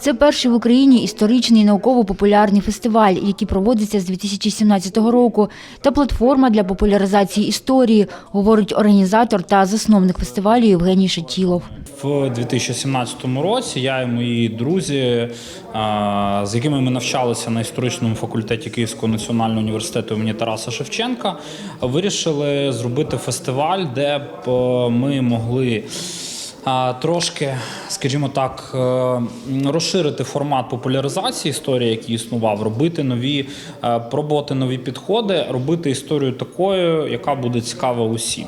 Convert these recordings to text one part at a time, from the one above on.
Це перший в Україні історичний науково-популярний фестиваль, який проводиться з 2017 року, та платформа для популяризації історії, говорить організатор та засновник фестивалю Євгеній Шатілов. В 2017 році я і мої друзі, з якими ми навчалися на історичному факультеті Київського національного університету імені Тараса Шевченка, вирішили зробити фестиваль, де б е, ми могли. Трошки, скажімо так, е, розширити формат популяризації історії, який існував, робити нові, е, пробувати нові підходи, робити історію такою, яка буде цікава усім.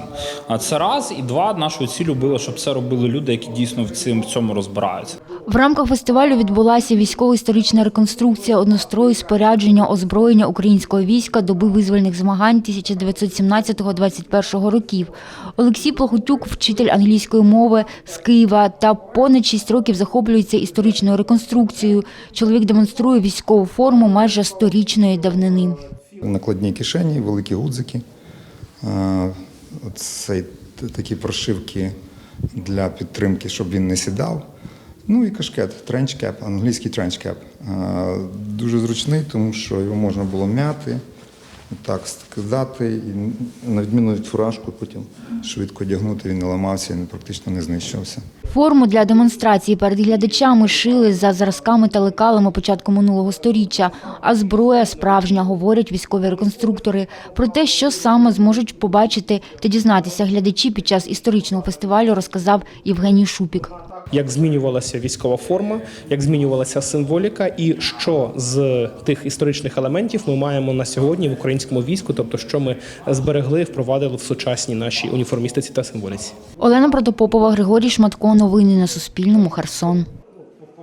А Це раз і два. Нашою ціллю було, щоб це робили люди, які дійсно в цим в цьому розбираються. В рамках фестивалю відбулася військово-історична реконструкція однострою спорядження озброєння українського війська доби визвольних змагань 1917-21 років. Олексій Плохотюк, вчитель англійської мови з Києва та понад 6 років захоплюється історичною реконструкцією. Чоловік демонструє військову форму майже сторічної давнини. накладні кишені, великі гудзики. Це такі прошивки для підтримки, щоб він не сідав. Ну і кашкет, тренчкеп, англійський тренчкеп. Дуже зручний, тому що його можна було м'яти, так скидати, і на відміну від фуражку, потім швидко одягнути, він не ламався, він практично не знищувався. Форму для демонстрації перед глядачами шили за зразками та лекалами початку минулого сторіччя, а зброя справжня, говорять військові реконструктори. Про те, що саме зможуть побачити та дізнатися глядачі під час історичного фестивалю, розказав Євгеній Шупік. як змінювалася військова форма, як змінювалася символіка, і що з тих історичних елементів ми маємо на сьогодні в українському війську, тобто що ми зберегли, впровадили в сучасній нашій уніформістиці та символіці. Олена Протопопова, Григорій Шматко. Новини на Суспільному. Херсон.